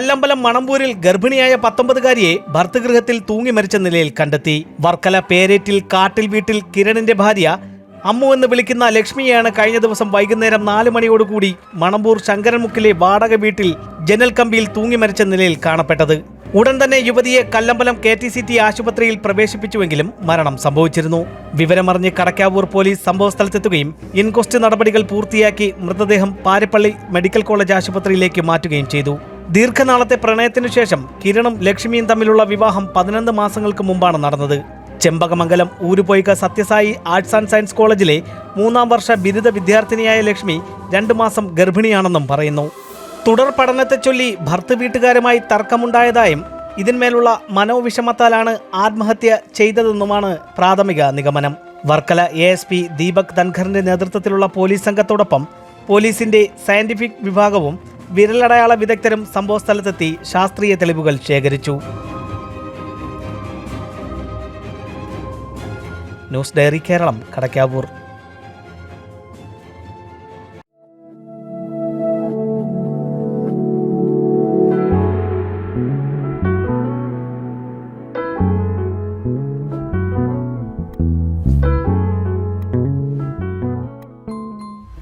കല്ലമ്പലം മണമ്പൂരിൽ ഗർഭിണിയായ പത്തൊമ്പതുകാരിയെ ഭർത്തൃഗൃഹത്തിൽ തൂങ്ങി മരിച്ച നിലയിൽ കണ്ടെത്തി. വർക്കല പേരേറ്റിൽ കാട്ടിൽ വീട്ടിൽ കിരണിന്റെ ഭാര്യ അമ്മു എന്ന് വിളിക്കുന്ന ലക്ഷ്മിയാണ് കഴിഞ്ഞ ദിവസം വൈകുന്നേരം നാല് മണിയോടുകൂടി മണമ്പൂർ ശങ്കരൻമുക്കിലെ വാടക വീട്ടിൽ ജനൽ കമ്പിയിൽ തൂങ്ങി മരിച്ച നിലയിൽ കാണപ്പെട്ടത്. ഉടൻ തന്നെ യുവതിയെ Kallambalam K T C T ആശുപത്രിയിൽ പ്രവേശിപ്പിച്ചുവെങ്കിലും മരണം സംഭവിച്ചിരുന്നു. വിവരമറിഞ്ഞ് കടക്കാവൂർ പോലീസ് സംഭവസ്ഥലത്തെത്തുകയും ഇൻക്വസ്റ്റ് നടപടികൾ പൂർത്തിയാക്കി മൃതദേഹം പാരിപ്പള്ളി മെഡിക്കൽ കോളേജ് ആശുപത്രിയിലേക്ക് മാറ്റുകയും ചെയ്തു. ദീർഘനാളത്തെ പ്രണയത്തിനു ശേഷം കിരണും ലക്ഷ്മിയും തമ്മിലുള്ള വിവാഹം പതിനൊന്ന് മാസങ്ങൾക്ക് മുമ്പാണ് നടന്നത്. Chempakamangalam Oorupoika Sathyasai arts and science കോളേജിലെ മൂന്നാം വർഷ ബിരുദ വിദ്യാർത്ഥിനിയായ ലക്ഷ്മി രണ്ടു മാസം ഗർഭിണിയാണെന്നും പറയുന്നു. തുടർ പഠനത്തെ ചൊല്ലി ഭർത്തു വീട്ടുകാരുമായി തർക്കമുണ്ടായതായും ഇതിന്മേലുള്ള മനോവിഷമത്താലാണ് ആത്മഹത്യ ചെയ്തതെന്നുമാണ് പ്രാഥമിക നിഗമനം. Varkala A S P Deepak ധൻഖറിന്റെ നേതൃത്വത്തിലുള്ള പോലീസ് സംഘത്തോടൊപ്പം പോലീസിന്റെ സയന്റിഫിക് വിഭാഗവും വിരലടയാള വിദഗ്ധരും സംഭവസ്ഥലത്തെത്തി ശാസ്ത്രീയ തെളിവുകൾ ശേഖരിച്ചു. News diary Keralam Kadakkavoor.